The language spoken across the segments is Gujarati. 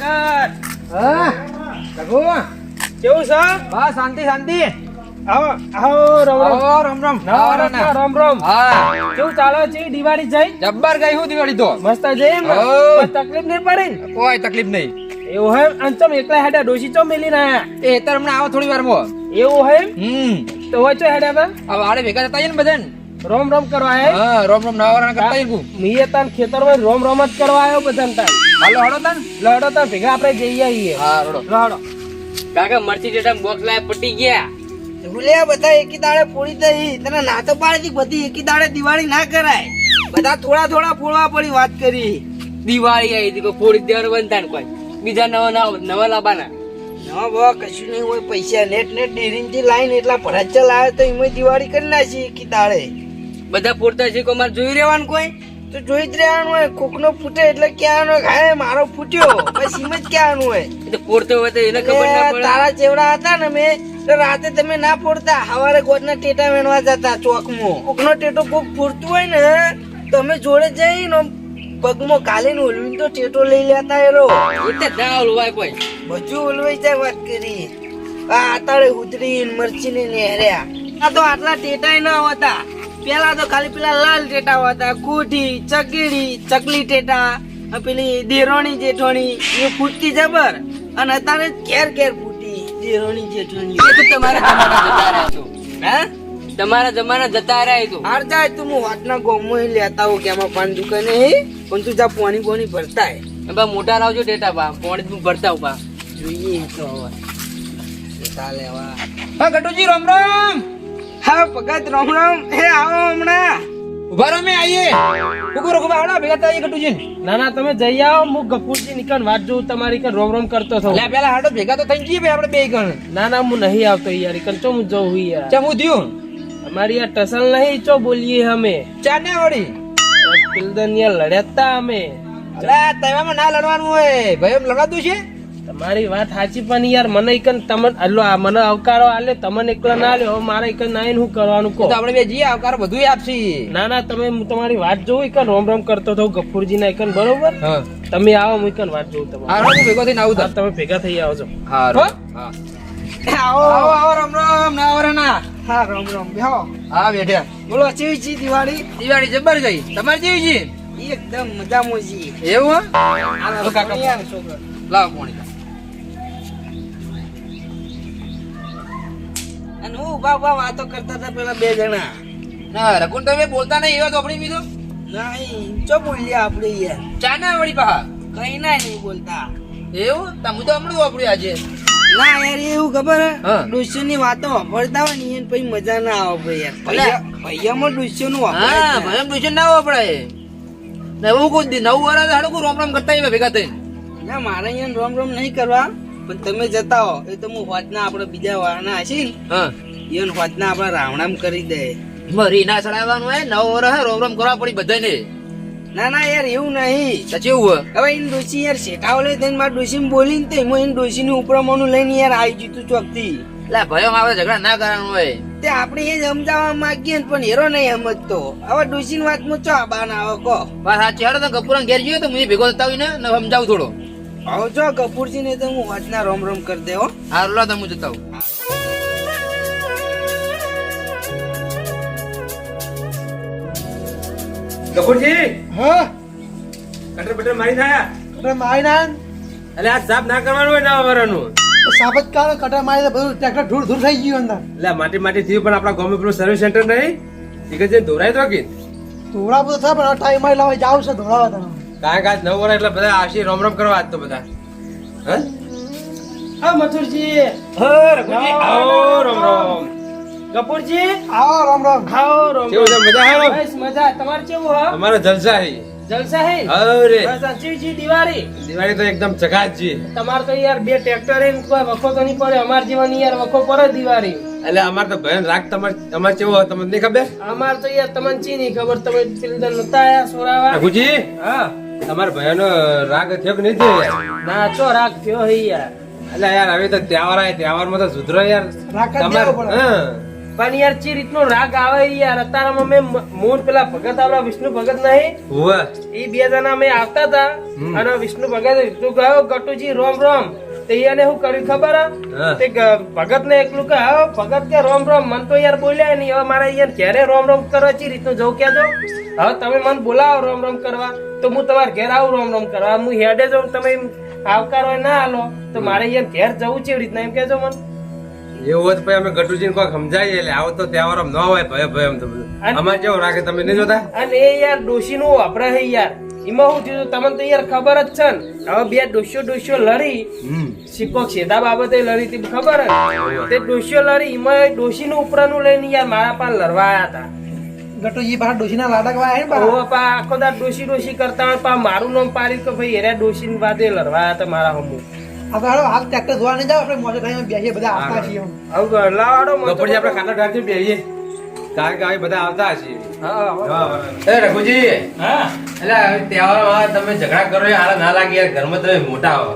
હા રઘુ કેવું છે બસ શાંતિ શાંતિ આવો આવો રમ રમ આવો રામ રામ નવા વર્ષના રામ રામ હા કેવું ચાલે છે દિવાળી જઈ જબ્બર ગઈ હું દિવાળી તો મસ્ત જઈ? હો. કોઈ તકલીફ નહીં પડી કોઈ તકલીફ નહીં એવું હે અને એકલા હેડા ડોશી ચો મેલી ના એ તાર હમણાં આવો થોડી વારમાં એવું હે હમ તો હોય ચો હેડા બા હવે આડે ભેગા થતા ને બધા રોમ રોમ કરવા હે હા રોમ રોમ નવા કરતા આવીએ કુ. મીએ રોમ રોમ જ કરવા આવ્યો બધાને હાલો હાલો તાન લડો તાન ભેગા આપણે જઈ આવીએ. હા રોડો લડો કાકા મરચી ડેટા બોક્સ લાય પટી ગયા. ભૂલ્યા બધા એકી દાડે ફોડી દઈ તને ના તો પાડી દી બધી એકી દાડે દિવાળી ના કરાય. બધા થોડા થોડા ફોડવા પડી વાત કરી. દિવાળી આવી હતી કોઈ ફોડી દેવાનું બનતા ને કોઈ. બીજા નવા નવા નવા લાબાના ના બા કશું નહીં હોય. પૈસા નેટ નેટ ડેરીનથી લાઈન એટલા ભરાચા લાવે તો એમાં દિવાળી કરી નાખી એકી દાડે. બધા ફોડતા છે કોઈ મારે જોઈ રહેવાનું કોઈ? તો જોઈ જ રહેવાનું હોય કોકનો ફૂટે એટલે ક્યાં હોય ખાય મારો ફૂટ્યો. બસ એમ જ ક્યાંનું હોય. એટલે ફોડતો હોય તો એને ખબર ના પડે. તારા ચેવડા હતા ને મેં તો રાતે તમે ના ફોડતા. હવારે ગોદના ટેટા વેણવા જતા ચોકમાં. કોકનો ટેટો કોક ફૂટતું હોય ને તો અમે જોડે જઈને પગમાં કાલીને ઓલવીને તો ટેટો લઈ લેતા એરો એટલે ના ઓલવાય કોઈ. બધું ઓલવાઈ જાય વાત કરી. આ આતાળે ઉતરી મરચી ને નેહર્યા. આ તો આટલા ટેટાય ના હોતા પેલા તો ખાલી પેલા લાલ ટેટા હતા કુઠી ચકીડી ચકલી ટેટા પેલી દેરોણી જેઠોણી એ ફૂટતી જબર. અને અત્યારે ઘેર ઘેર ફૂટી દેરોણી જેઠોણી. એ તો તમારા જમાના જતા રહ્યા છો હે? તમારા જમાના જતા રહ્યા તો. હાર જાય તું હું વાતના ગોમમાં લેતા હો કે આમાં પાન દુકાને પણ તું જા પાણી બોણી ભરતા હે બા મોટા લાવજો ટેટા બા પોણી તું ભરતા બા. જોઈએ તો હવે. ટેટા લેવા. હા ગટુજી રામ રામ. હા ભગત રામ રામ હે આવો હમણાં. ઊભા રમે અમે આવીએ ઊભો હાલો ભેગા તાઈ કટુજી ના ના તમે જઈ આવો. હું ગફુરજી નીકળ વાત જોઉં તમારી કે રોમ રોમ કરતો થો લે પેલા હાડો ભેગા તો થઈ જઈએ ભાઈ આપણે બે ગણ. ના ના હું નહીં આવતો યાર. કન ચો હું જઉં યાર? ચમ હું થયું? અમારી આ ટસલ નહીં ચો બોલીએ અમે? ચા ને વળી પિલદન યાર લડ્યા જ અમે. અલા તહેવારમાં ના લડવાનું હોય. ભાઈ એમ લડાતું છે? તમારી વાત સાચી પણ યાર મને એકન તમને અલ્લો આ મને આવકારો આલે તમને એકલા ના હવે મારે એકન નાઈન હું કરવાનું કહો? તો આપણે બે જઈએ આવકાર બધું આપશી. ના ના તમે હું તમારી વાત જોઉં એકન રોમ રોમ કરતો થઉં ગફુરજી ના એકન બરોબર તમે આવો હું એકન વાત જોઉં તમારી. હારો હું ભેગો થઈને આવું તમે ભેગા થઈ આવજો હારો હા? આવો. આવો આવો રામ રામ ના આવરે ના હા રામ રામ બેહો. હા બેઠ્યા બોલો કેવી છે દિવાળી? દિવાળી જબર ગઈ. તમારે જેવી એકદમ મજામાં છે. છે એવું હા? કાકા. લાવ પાણી. અને હું ઊભા ઊભા વાતો કરતા હતા પેલા બે જણા. ના રઘુન તમે બોલતા નહીં એવા આપણી બીજો નહીં ચો બોલ્યા આપણે યાર? ચા ના વળી પાહા? કઈ ના નહીં બોલતા. એવું? તમે તો હમણાં વાપર્યું આજે. ના યાર એવું ખબર હા. હે. ડોસ્યો ની વાતો વાપરતા હોય ને પછી મજા ના આવે યાર. ભૈયામાં ડોસ્યો નું હા વાપરે ભાઈ ટ્યુશન ના વાપરાય. ને હું કોઈ નવું નવ વર્ષ હાડું કોઈ રોમ રોમ કરતા ભેગા થઈને. ના મારે અહીંયા રોમ રોમ નહીં કરવા. પણ તમે જતા હો એ તો હું હોજના આપણે બીજા વાળના હશે ને. હા. એને હોજના આપણે રાવણામ કરી દે. મરી ના ચડાવવાનું હોય નવ વર્ષ રોમ રોમ કરવા પડી બધાને ના ના યાર એવું નહીં. કેવું હોય? હવે ઇન ડોસી યાર શેઠાવ લઈ થઈને મારા ડોસી બોલીને તો એમાં ઇન ડોસી ની ઉપરમોનું લઈને યાર આવી જીતું ચોકથી. એટલે ભાઈઓ આપણે ઝઘડા ના કરવાનું હોય. તે આપણે એ જ સમજાવવા માંગીએ પણ હેરો નહીં સમજતો. હવે ડોસી ની વાત ચો આબા ના આવો કહો. બસ આ ચહેરો તો ગપુરા ઘેર ગયો તો મને ભેગો થતા હોય ને સમજાવું થોડો. આવો છો કપૂરજી ને તો હું વાતના રોમ રોમ કરી દેવો હારું લો તો હું જતા હું ગફુરજી હા? કટર બટર મારી થયા કટર મારી ના? એટલે આ સાફ ના કરવાનું હોય ના વરાનું? જ કાળ કટર મારી બધું ટ્રેક્ટર ધૂળ ધૂળ થઈ ગયું અંદર. એટલે માટી માટી થયું પણ આપણા ગામમાં પેલું સર્વિસ સેન્ટર નહીં? એક જ ધોરાય તો કે ધોળા બધું થાય પણ ટાઈમમાં લાવે જાવ છે ધોળાવા તમે. કારણ કે આજ નવ વર્ષ એટલે બધા આવશે રોમ રોમ કરવા આજ તો બધા. હા? હા મથુરજી. આવો રોમ રોમ કપૂરજી આવો. રોમ રોમ આવો રોમ કેવું છે? મજા આવે? બસ મજા. તમારે કેવું હા? અમારો જલસા હે જલસા હે અરે ચીવ દિવાળી. દિવાળી તો એકદમ ચકાત જી તમારે તો યાર બે ટ્રેક્ટર હે કોઈ વખો તો નહીં પડે. અમાર જીવાની યાર વખો પડે દિવાળી. એટલે અમાર તો ભયન રાખ તમાર તમાર કેવો તમને નહીં ખબર? અમાર તો યાર તમને ચી નહીં ખબર? તમે પેલી નતા આયા સોરાવા. ગુજી હા. તમાર ભયનો રાગ થયો કે નહીં થયો ના ચો રાગ થયો હે યાર. એટલે યાર હવે તો તહેવાર આવે તહેવારમાં તો સુધરો યાર. તમાર. હા. પણ યાર ચી રીતનો રાગ આવે યાર? અત્યારમાં મેં મોન પેલા ભગત આવડા વિષ્ણુ ભગત નહીં હુવે. એ બે જણા મેં આવતા હતા. અને વિષ્ણુ ભગત તું ગયો ગટુજી રોમ રોમ. તે એને શું કર્યું ખબર? હા. તે ભગત ને એકલું કે હા ભગત કે રોમ રોમ. મન તો યાર બોલ્યા નહીં. હવે મારે યાર ક્યારે રોમ રોમ કરવા ચી રીતનું જવું? કેજો હવે તમે મન બોલાવો રોમ રોમ કરવા. તો હું તમારા ઘેર આવું રોમ રોમ કરવા. હું હેડે જાઉં તમે આવકાર હોય ના હાલો. તો મારે અહીંયા ઘેર જવું છે એવી રીતના એમ કેજો મને. એવું હોત પછી અમે ગટુજીને કોઈ સમજાવીએ એટલે આવો તો તહેવાર ન હોય ભય ભય એમ તો બધું. અમારે જેવું રાખે તમે નહીં જોતા? અને એ યાર ડોશી નું વાપરે છે યાર. એમાં શું થયું તમને તો યાર ખબર જ છે ને. હવે બે ડોશીઓ ડોશીઓ લડી. શીખો છેદા બાબતે લડી હતી ખબર હે? તે ડોશીઓ લડી એમાં ડોશી નું ઉપરાનું લઈને યાર મારા પાસે લડવા આવ્યા હતા. ગટુજી બહાર ડોશીના લાડક વાળા ને બહાર. ઓવા પા આખો દાડ ડોશી ડોશી કરતા હોય પા મારું નામ પાડ્યું કે ભાઈ એરા ડોશી ની લડવા હતા મારા હમુ. આ હાલ ટ્રેક્ટર ધોવા નહીં જાવ આપણે મોટર ગાડીમાં બેસીએ બધા આવતા છીએ. હવે લાવાડો મને તો આપણે ખાતા ઢાળથી બેસીએ કારણ કે બધા આવતા હશે હા, હા. રઘુજી હા? એટલે હવે તહેવારમાં તમે ઝઘડા કરો હારા ના લાગે યાર ઘરમાં તમે મોટા હો.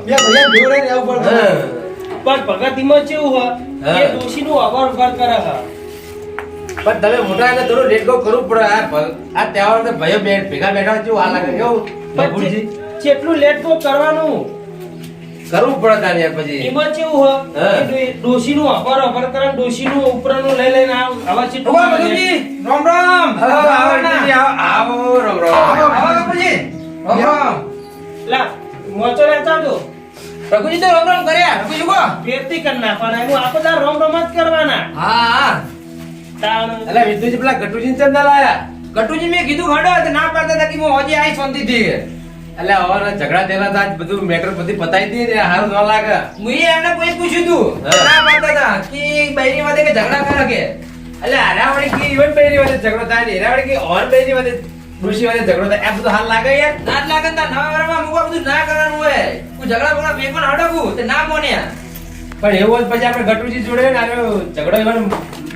પણ ભગતીમાં કેવું હોય? હા. એ ડોશી નું અવર ઉભર કરે છે પણ તમે મોટા એટલે થોડું રેટ ગો કરવું પડે આ આ તહેવાર તો ભાઈઓ ભેગા બેઠા હોય આ લાગે કેવું? પણ કેટલું લેટ ગો કરવાનું. કરવું પડે તારે યાર પછી. એમાં કેવું હો હા. ડોશી નું અવર અવર કરે ડોશી નું ઉપરાનું લઈ લઈને આવ આવા છે ઊભા બધુજી, રામ રામ. આવો, આવો, રામ રામ. આવો બાપુજી. રામ રામ લા મોચો લેતા જો રઘુજી તો રામ રામ કર્યા. રઘુજી કો ફેરતી કરી નાખવાના. એનું આખો દાડો રોમ રોમ જ કરવાના. હા હા. એટલે વિદ્યુજી પેલા ગટુજી ચમ ના લાયા? ગટુજી મેં કીધું ખડો ના પાડતા હતા કે હું હજી આઈ શાંતિથી એટલે હવાના ઝઘડા થયેલા હતા બધું મેટર બધી પતાવી દી ને હારું ન લાગે. હું એમને કોઈ પૂછ્યું તું. ના પાડતા હતા કે બૈરી વાતે કે ઝઘડા કરે કે? એટલે હારા વળી કે ઇવન બૈરી વચ્ચે ઝઘડો થાય ને એના વળી કે ઓન બૈરી વચ્ચે ડોશી વચ્ચે ઝઘડો થાય આ બધું હાલ લાગે યાર? ના જ લાગે તા નવા વારમાં મુકા બધું ના કરવાનું હોય. હું ઝઘડા બોલા મેં પણ હડકું તે ના બોન્યા પણ એવું પછી આપણે ગટુજી જોડે ને આનો ઝઘડો ઈવન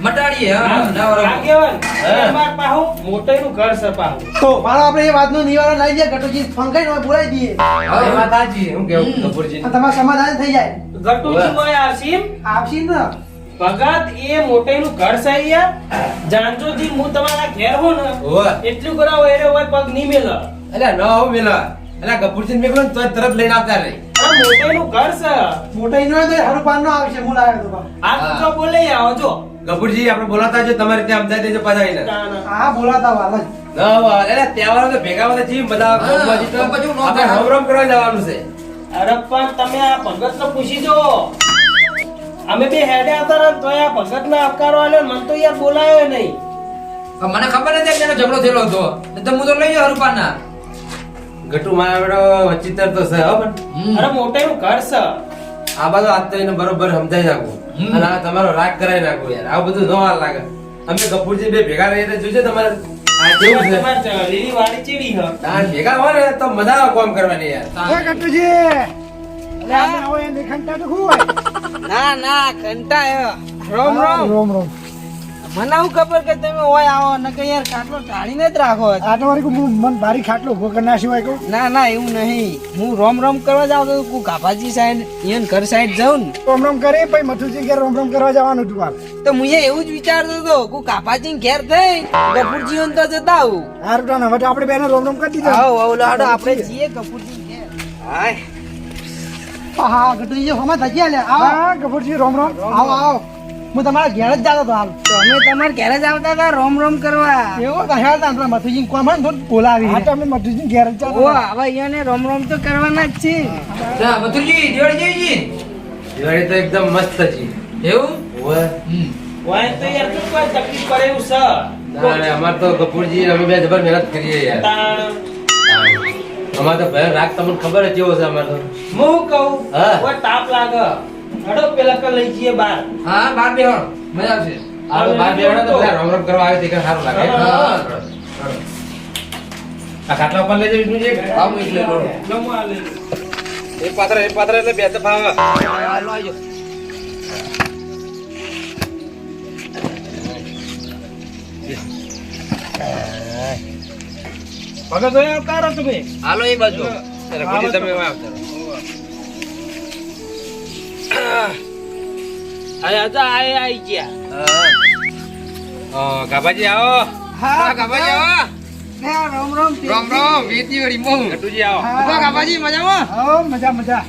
મટાડીએ હા નવા વારમાં આગેવાન હા. અમાર પાહુ મોટેનું ઘર છે પાહુ. તો મારો આપણે એ વાતનો નિવારણ લાવી દઈએ ગટુજી ફોન કરીને બોલાવી દઈએ. હા, વાત સાચી હું કેવું કપૂરજી? તમારું સમાધાન થઈ જાય. ગટુજી મોય આવશીમ? આવશે ને. ભગત એ મોટેનું ઘર છે યાર જાણજોજી હું તમારા ઘેર હો ને એટલું કરાવો એરે હોય પગ નહીં મેલ. એટલે ન આવું મેલા. એટલે કપૂરજી મેં કહ્યું તો તરત લઈને આવતા રહી. મોટેનું ઘર છે. મોટા ઇનો તો હારું નો આવશે હું લાવ્યો તો આ તો બોલે આવો જો કપૂરજી આપણે બોલાતા જો તમારી ત્યાં અમદાવાદ દેજો પાછા આવીને. હા બોલાતા વાલા જ. ન તહેવારો તો ભેગા બધા છીએ. બધા તો આપણે. હમ કરવા જવાનું છે. અરે પણ તમે આ ભગત ને પૂછી જો. અમે બે હેડે હતા ને તોય આ ભગત ના આવકારો આલ્યો મને તો યાર બોલાયો નહીં. મને ખબર નથી કે એનો ઝઘડો થયેલો હતો. તો હું તો લઈ જાઉં હરુપાના ગટુ મારા બેડો વચિતર તો છે હો પણ. અરે ઘર છે. આ બાજુ આજ તો એને બરોબર સમજાઈ હમ. અને આ તમારો રાગ કરાવી નાખો યાર. આ બધું ન વાર લાગે. અમે કપૂરજી બે ભેગા રહીને તો જોજો તમારે. આ કેવું છે? તમારે વાળી ચીડી હ? આ ભેગા હોય ને તો મજા આવે કામ કરવાની યાર. ઓય અરે તો હોય? ના ના ખંટા રોમ રોમ. રોમ રોમ. મને હું ખબર કે તમે હોય આવો ને કે યાર ખાટલો ટાળીને જ રાખો. આ તો વળી હું મન બારી ખાટલો ઊભો કરી નાખ્યો હોય કહું. ના ના એવું નહીં. હું રોમ રોમ કરવા જાવ તો હું કાપાજી સાઈડ ઈયન ઘર સાઈડ જાઉં ને. રોમ રોમ કરે પછી મથુજી ઘેર રોમ રોમ કરવા જવાનું હતું હાલ તો હું એવું જ વિચારતો હતો કુ કાપાજી ઘેર થઈ ગફુરજી તો જતા આવું. હારું તો હવે આપણે બેને રોમ રોમ કરી દીધા. આવો આવો લાડો આપણે જઈએ ગફુરજી ઘેર. હાય. હા ગટુજી જો હમા થકી આલે આવો. હા ગફુરજી રોમ રોમ આવો આવો. હું તમારા ઘેર જ જતો હતો હાલ. તમે તમારા ઘેર જ આવતા હતા રોમ રોમ કરવા. એવો તો હેલ મથુજી કોમ ને થોડું બોલાવી. હા તો અમે મથુજી ઘેર જ ઓ હવે અહીંયાને રોમ રોમ તો કરવાના જ છે જા મથુજી દિવાળી જેવી દિવાળી તો એકદમ મસ્ત છે. એવું? ઓય ઓય તો યાર તું કોઈ તકલીફ પડે એવું છે? ના, અમાર તો કપૂરજી અમે બે જબર મહેનત કરીએ યાર. અમાર તો ભય રાગ તમને ખબર જ કેવો છે અમાર તો. હું કહું? હા. તાપ લાગે? હડો પેલા કર લઈ જઈએ બાર. હા બાર બે હળ મજા આવશે. આ તો બાર બેવાડા તો બધા રોમ રોમ કરવા આવે તે કે સારું લાગે. હા. આ ખાટલા ઉપર લઈ જઈ વિષ્ણુજી. હા હું એટલે લોડો લમો આ લે. એક પાત્ર એક પાત્ર એટલે બે તો ફાવે હાલો આવજો ભગત ઓય આવતારો તમે હાલો એ બાજુ. તમે આવતા રહો. આયા તો આય આઈ ગયા. ગાભાજી આવો. હા કાપાજી આવો. રોમ રોમ રામ રામ વીતી વળી મોહ. ગટુજી આવો. ઊભા કાપાજી મજામાં હા? મજા મજા.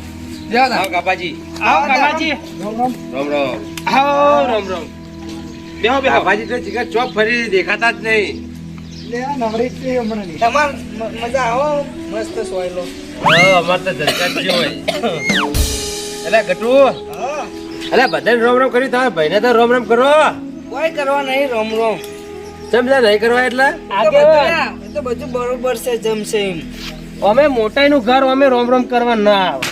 આવો કાપાજી આવો કાકાજી રામ રામ. રોમ રોમ. આવો. રામ રામ. બેહો બેહો. કાપાજી તો જીગર ચોક ફરી દેખાતા જ નહીં. તમાર મજા આવો. મસ્ત સોયલો. અમારે તો જ હોય એટલે ગટુ. હા એટલે બધાને રોમ રોમ કર્યું તમારા ભાઈને તો રોમ રોમ કરો. કોઈ કરવા નહીં રોમ રોમ સમજા નહીં કરવા એટલે? તો બધું- એ તો બધું બરોબર છે જમશે એમ. અમે મોટાઈ નું ઘર અમે રોમ રોમ કરવા ના આવે.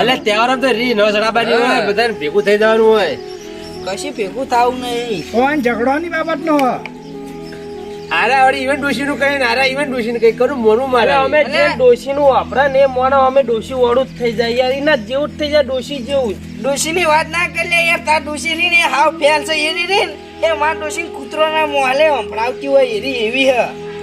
એટલે તહેવાર તો રી ન સડાબાની હોય બધાને ભેગું થઈ જવાનું હોય. કશી ભેગું થાવું નહીં. ફોન ઝઘડવાની બાબત નો આરે વળી ઇવેન્ટ ડોશી નું કઈ આરા ઇવેન્ટ ડોશી નું કઈ કરું મોનું મારે. અમે જે ડોશી નું વાપરા ને એ અમે ડોશી વાળું જ થઈ જાય યાર એના જેવું જ થઈ જાય ડોશી જેવું ડોશી ની વાત ના કરી લે યાર તાર ડોશી ની ને હાવ ફેલ છે એની ને એ માર ડોશી કૂતરો ના મોહલે સંભળાવતી હોય એરી એવી હ.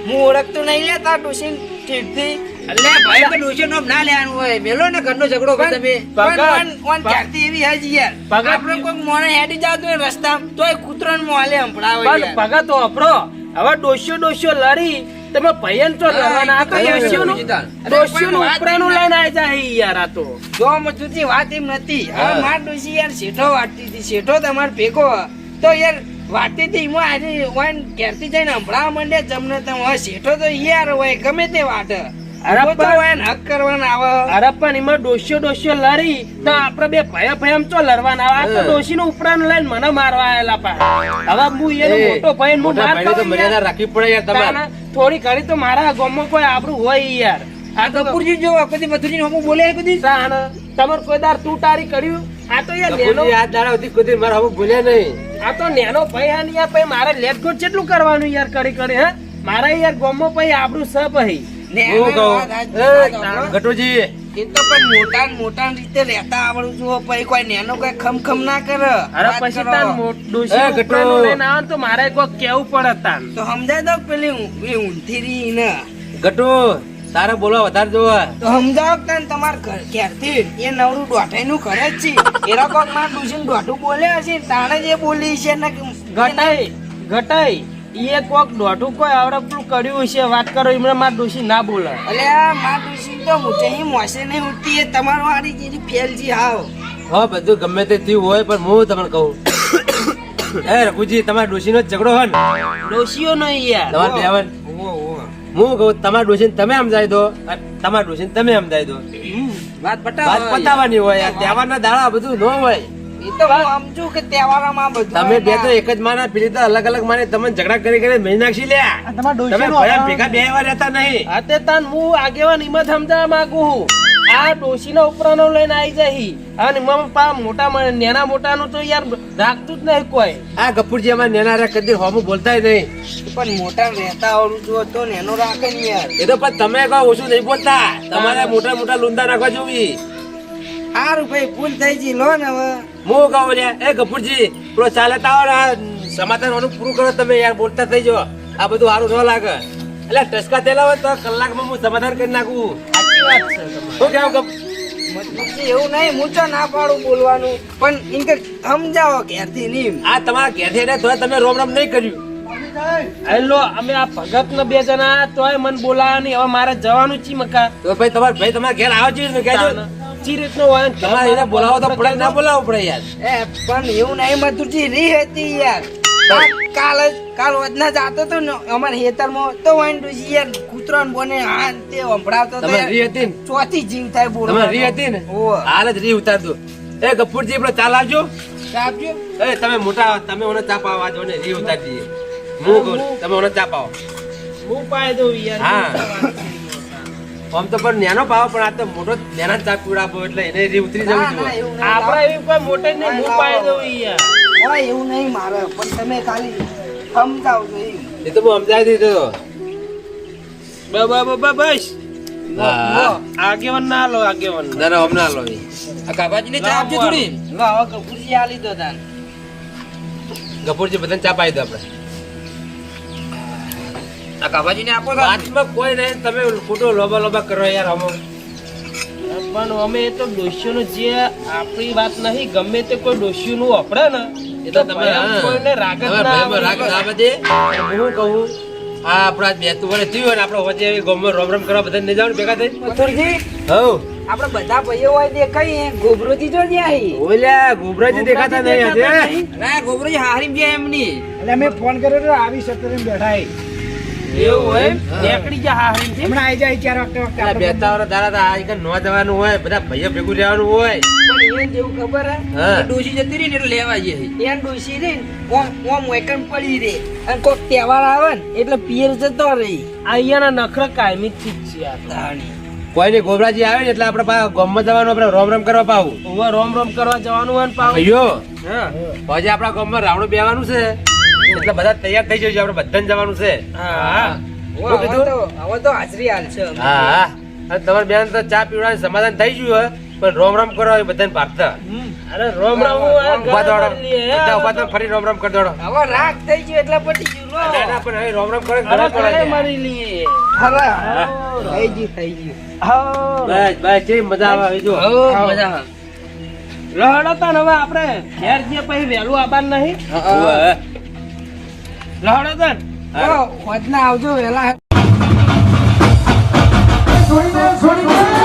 હું ઓળખતો નહીં લે તાર ડોશી ઠીકથી એટલે ભાઈ પણ ડોશી નો ના લેવાનું હોય. મેલો ને ઘરનો ઝઘડો કરો તમે પણ ઓન- ઓન ત્યારથી એવી હજી યાર. ભગત- આપણે કોઈક મોણે હેડી જતું હોય રસ્તામાં તોય કૂતરો ને મોહલે સંભળાવે પણ ભગત તો વાપરો. હવે ડોશીઓ ડોશીઓ લડી તમે ભયન તો લડવાના તો હા, નું બીજી નું ઉપરાનું લઈને આવી જાય યાર આ તો. જો મજૂરજી વાત એમ નથી. હવે. માર ડોશી યાર શેઠો વાટતી હતી. શેઠો તમારે ભેગો તો યાર વાટતી હતી હું આજે વાન ઘેરથી જઈને હમણાં માંડે જમને તમે શેઠો તો યાર હોય ગમે તે વાટ. થોડી ઘડી તો મારા ગામમાં કોઈ આબરૂ હોય યાર. આ કપૂરજી જો કદી મથુરજી હમું બોલે કદી તમાર કોઈ દાર તું તારી કર્યું? આ તો યાર નેનો યાદ દાડા સુધી કદી મારા હમું બોલ્યા નહીં. આ તો નેનો ભાઈ આ યાર ભાઈ મારે લેટ ગોટ કેટલું કરવાનું યાર કરી કરે હે? મારા યાર ગામમાં ભાઈ આબરૂ સ ભાઈ હું કહું. ગટુજી. એ તો પણ મોટા મોટા રીતે રહેતા આવડું જુઓ પછી કોઈ નેનો કોઈ ખમ ખમ ના કરે. અરે પછી કરો. તાન મો- ગટુ. લઈને આવે તો મારે કોઈ કેવું પડે તાન તો સમજાય દો પેલી એ ઊંધી રહી ને ગટુ તારે બોલવા વધારે જોવા. તો સમજાવ તમારે તને તમારા ઘર ઘેરથી એ નવરું દોઢાઈનું ઘરે જ છે. એરા કોકમાં ડુસીને દોઢું બોલ્યા હશે તાણે જે બોલી છે ને ઘટાઈ ઘટાઈ એ કોક દોઢું કોઈ આવડતું કર્યું છે વાત કરો એમને માર ડોશી ના બોલે એટલે મારમાં તો ઊંચાઈ મોસે નહીં ઉઠતી એ તમારો વાળી જેવી ફેલજી હાવ. હા બધું ગમે તે થયું હોય પણ હું તમને કહું. એ રઘુજી તમારા ડોશીનો જ ઝઘડો હોય ને? ડોશીઓ નહીં યાર. તમારે બેવન હું કહું તમારા ડોશીને તમે સમજાવી દો તમારા ડોશીને તમે સમજાવી દો. વાત પટાવવાની પટાવો હોય યાર તહેવારના દાડા બધું ન હોય. એ તો હું સમજુ કે તહેવારોમાં બધું તમે બે તો એક જ માના પેલી તો અલગ અલગ માને તમે ઝઘડા કરી કરી મેં નાખી લ્યા તમે ડોશીનું ભયા અપહરણ- ભેગા બે વાર રહેતા નહીં. આ તે તાન હું આગેવાન હિંમત સમજાવવા માંગુ છું. આ ડોશીના ઉપરાનો લઈને આવી જાય અને એમાં પા મોટા મ- નેના મોટાનું તો યાર રાખતું જ નહીં કોઈ. આ ગપુરજી અમારે નેના રે કદી હોમું બોલતાય નહીં. પણ મોટા રહેતા આવડું જુઓ તો નેનો રાખે ને યાર. એ તો પણ તમે કહો ઓછું નહીં બોલતા. તમારે મોટા મોટા લુંદા નાખવા જોવી સારું ભાઈ ભૂલ થઈ ગઈ લો ને હવે. હું કહું લે. એ ગફુરજી પેલો ચાલે તાવો ને આ સમાધાન ઓનું પૂરું કરો તમે યાર બોલતા થઈ જાઓ. આ બધું સારું ન લાગે. એટલે ટસકા થયેલા હોય તો કલાકમાં હું સમાધાન કરી નાખું. સાચી વાત છે શું કેવું એવું નહીં હું તો ના પાડું બોલવાનું. પણ એમ કે સમજાવો ઘેરથી નહીં આ તમારા ઘેરથી ને તમે રોમ રોમ નહીં કર્યું. હેલો અમે આ ભગત ને બે જણા તોય મન બોલાયા નહીં. હવે મારે જવાનું છે મકા તો ભાઈ તમારે ભાઈ તમારા ઘેર આવો છે? ને કહેજો ચી રીતનો હોય તમારે એને બોલાવો તો પડે ના બોલાવો પડે યાર. એ પણ એવું નહીં મધુરજી રી હતી યાર. કાલ જ કાલ વધના જાતો તો ને અમારા ખેતરમાં તો ડુસી યાર કૂતરો ને બોને હા તે સંભળાવતો તો તમારે રી હતી ને? ચોથી જીવ થાય બોલો. તમે રી હતી ને. હાલ જ રી ઉતાર દો એ ગફુરજી આપણે ચાલ આવજો આપજો. એ તમે મોટા તમે ઓને ચા આવવા આજો ને રી ઉતાર દઈએ. હું કહું તમે ઓને ચા આવો. હું પાય દઉં યાર હા. આમ તો પણ નેનો પાવ પણ આ તો મોટો નેના ચા પીવડાવો એટલે એને રી ઉતરી જવું જોઈએ એવું નહીં. એવી કોઈ મોટે નહીં હું પાય દઉં યાર. ઓય એવું નહીં મારે પણ તમે ખાલી સમજાવજો એ તો હું સમજાવી દીધો. બા બા બ- બા બસ. આગેવન ના લો આગેવન ના. ના હમણાં લો. આ કાબાજી ને ચા આપજો થોડી. લો હવે કપૂરજી આલી દો તાન ગફુરજી બધાને ચા પાઈ દો આપણે. આ કાબાજી ને આપો તો વાતમાં કોઈ નહીં તમે ખોટો લોબા લોબા કરો યાર અમુક. પણ અમે તો ડોશીઓનું જે આપણી વાત નહીં ગમે તે કોઈ ડોશીઓનું વાપરે ને એ તો તમે કોઈને રાગ જ તમારા ના ભાઈમાં રાગ ના બધે હું કહું? આ આપણા બે તું વર્ષ થયું ને આપણે વચ્ચે આવી ગામમાં રોમ રોમ કરવા બધા નહીં જવાનું ભેગા થઈ મથુરજી હવ આપણે બધા ભાઈઓ હોય દેખાય ગોબરોજી જો જાય ઓલ્યા ગોબરાજી દેખાતા નહીં આજે. અરે ગોબરોજી હારી ગયા એમની. એટલે મેં ફોન કર્યો તો આવી શકતો બેઠા. એવું હોય? નીકળી જા હારી હમણાં આવી જાય ચાર વાગતા વખતે પેલા આપણે બેતા તા આ નો જવાનું હોય બધા ભાઈઓ ભેગું રહેવાનું હોય. પણ એને જેવું ખબર હે? ડોસી જતી રહી ને એટલે લેવા જઈએ એને ડોસી રે ઓમ ઓમ વેકન પડી રે. અને કોક તહેવાર આવે ને એટલે પિયર જતો રહી. અહીંયાના નખરા કાયમી જ છે આ તાણી. ગોબરાજી આવે ને એટલે આપણે પા ગામમાં જવાનું આપણે રોમ રોમ કરવા પાવું રોમ રોમ કરવા જવાનું હોય ને પાછું. ભાઈઓ હા. પછી આપણા ગામમાં રાવણું બેવાનું છે. એટલે બધા તૈયાર થઈ જજો આપણે બધાને જવાનું છે. હા. તો હવે તો હાજરી હાલ છે. હા હા. અને તમારે બેન તો ચા પીવડાવી સમાધાન થઈ ગયું હોય પણ રોમ રોમ કરો એ બધાને પાડતા અરે રોમ રોમ ઊભા દોડો. બધા ઊભા થઈને ફરી રોમ રોમ કરી દોડો. હવે રાગ થઈ ગયું એટલે પટી ગયું ના, ના, પણ હવે રોમ રોમ કરે અરે પડે મારી લઈએ હવે થઈ ગયું થઈ ગયું. હા. બસ બસ કેવી મજા આવે જો મજા આવે. લહડો તો હવે આપણે ઘેર જે પછી વહેલું આવવાનું નહીં? ઓવે. લહડો તો ને. ઓ, હોજના આવજો વેલા છોડી દે, છોડી દે.